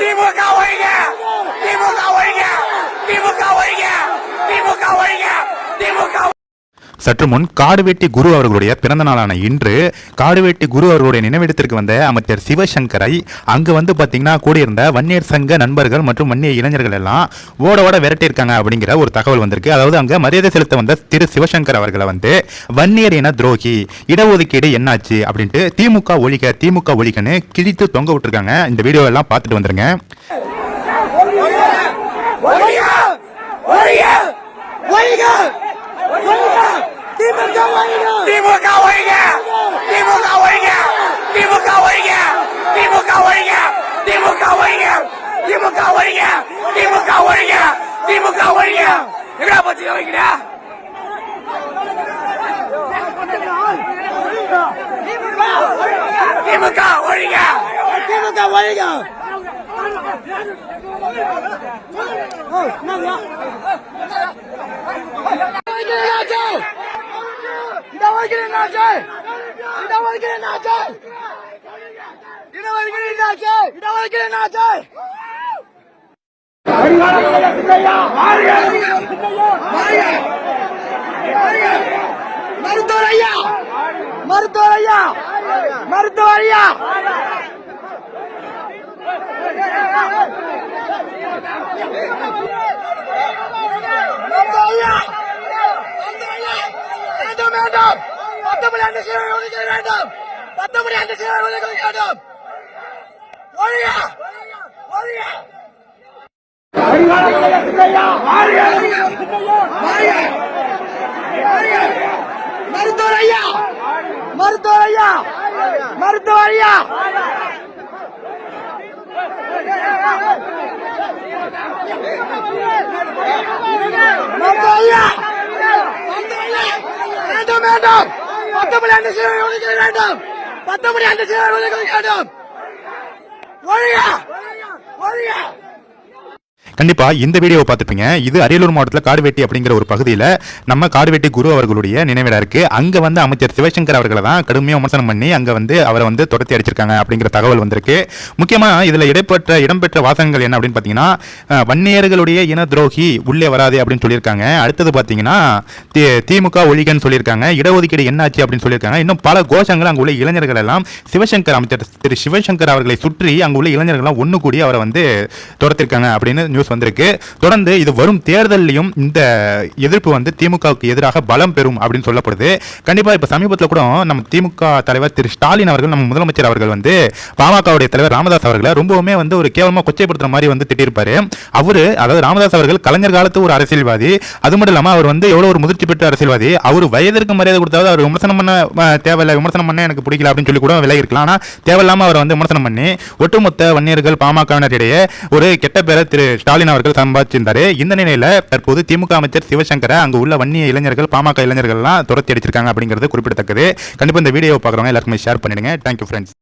திமுக ஒழிங்க திமுக ஒழிங்க திமுக ஒழிங்க சற்று முன் காடுவெட்டி குரு அவர்களுடைய பிறந்த நாளான இன்று காடுவெட்டி குரு அவர்களுடைய நினைவிடத்திற்கு வந்த அமைச்சர் சிவசங்கரை அங்கு வந்து பார்த்தீங்கன்னா கூடியிருந்த வன்னியர் சங்க நண்பர்கள் மற்றும் வன்னிய இளைஞர்கள் எல்லாம் ஓட ஓட விரட்டியிருக்காங்க அப்படிங்கிற ஒரு தகவல் வந்திருக்கு. அதாவது அங்கே மரியாதை செலுத்த வந்த திரு சிவசங்கர் அவர்களை வந்து வன்னியர் இன துரோகி இடஒதுக்கீடு என்னாச்சு அப்படின்ட்டு திமுக ஒழிக திமுக ஒழிகன்னு கிழித்து தொங்க விட்டுருக்காங்க. இந்த வீடியோ எல்லாம் பார்த்துட்டு வந்துருங்க. வச்சு இறங்கிட திமுக ஒழிக. திமுக ஒழிக. இடஒதுக்கீடு நாச்சு. இடஒதுக்கீடு நாச்சு. இடஒதுக்கீடு நாச்சு. இடஒதுக்கீடு நாச்சு. மருத்துவர் ஐயா மருத்துவர் ஐயா மருத்துவர் ஐயா வேண்டும் வேண்டும் பத்தொன்பது ஒதுக்க வேண்டும் ஒதுக்க வேண்டும் ஒழியா ஒழியா மருத்துவர் ஐயா மருத்துவர் ஐயா மருத்துவர் ஐயா மருத்துவர் ஐயா வேண்டும் வேண்டும். பத்து மணி அந்த சீரர் வேண்டும். ஒழியா! ஒழியா! கண்டிப்பா இந்த வீடியோவை பார்த்துப்பீங்க. இது அரியலூர் மாவட்டத்தில் காடுவெட்டி அப்படிங்கிற ஒரு பகுதியில் நம்ம காடுவெட்டி குரு அவர்களுடைய நினைவிடம் இருக்கு. அங்கே வந்து அமைச்சர் சிவசங்கர் அவர்களை தான் கடுமையாக விமர்சனம் பண்ணி அங்கே வந்து அவரை வந்து துரத்தி அடிச்சிருக்காங்க அப்படிங்கிற தகவல் வந்திருக்கு. முக்கியமாக இதில் இடம்பெற்ற இடம்பெற்ற வாசகங்கள் என்ன அப்படின்னு பார்த்தீங்கன்னா வன்னியர்களுடைய இன துரோகி உள்ளே வராது அப்படின்னு சொல்லியிருக்காங்க. அடுத்தது பார்த்தீங்கன்னா தி- திமுக ஒழிகன்னு சொல்லியிருக்காங்க. இடஒதுக்கீடு என்னாச்சு அப்படின்னு சொல்லியிருக்காங்க. இன்னும் பல கோஷங்கள் அங்கே உள்ள இளைஞர்கள் எல்லாம் சிவசங்கர் அமைச்சர் திரு சிவசங்கர் அவர்களை சுற்றி அங்கே உள்ள இளைஞர்கள்லாம் ஒன்று கூடி அவரை வந்து துரத்திருக்காங்க அப்படின்னு நியூஸ் வந்திருக்கு. தொடர்ந்து இது வரும் தேர்தலையும் இந்த எதிர்ப்பு வந்து திமுகவுக்கு எதிராக பலம் பெறும் அப்படின்னு சொல்லப்படுது. கண்டிப்பாக இப்போ சமீபத்தில் கூட நம்ம திமுக தலைவர் திரு ஸ்டாலின் அவர்கள் நம்ம முதலமைச்சர் அவர்கள் வந்து பாமகவுடைய தலைவர் ராமதாஸ் அவர்களை ரொம்பவுமே வந்து ஒரு கேவலமாக கொச்சைப்படுத்துற மாதிரி வந்து திட்டிருப்பாரு. அவர் அதாவது ராமதாஸ் அவர்கள் கலைஞர் காலத்து ஒரு அரசியல்வாதி. அது மட்டும் இல்லாமல் அவர் வந்து எவ்வளோ ஒரு முதிர்ச்சி பெற்ற அரசியல்வாதி. அவர் வயதிற்கு மரியாதை கொடுத்தாவது அவர் விமர்சனம் பண்ண தேவையில்லை. விமர்சனம் பண்ண எனக்கு பிடிக்கல அப்படின்னு சொல்லி கூட விலகி இருக்கலாம் ஆனால் தேவையில்லாமல் அவரை வந்து விமர்சனம் பண்ணி ஒட்டுமொத்த வன்னியர்கள் பாமகவினரிடையே ஒரு கெட்ட பேரை திரு ஸ்டாலின் அவர்கள் சம்பாதிச்சிருந்தாரு. இந்த நிலையில தற்போது திமுக அமைச்சர் சிவசங்கரை அங்க உள்ள வன்னிய இளைஞர்கள் பாமக இளைஞர்கள்லாம் துரத்தி அடிச்சிருக்காங்க அப்படிங்கிறது குறிப்பிடத்தக்கது. கண்டிப்பா இந்த வீடியோ பார்க்குறவங்க எல்லாருக்குமே ஷேர் பண்ணிடுங்க. Thank you friends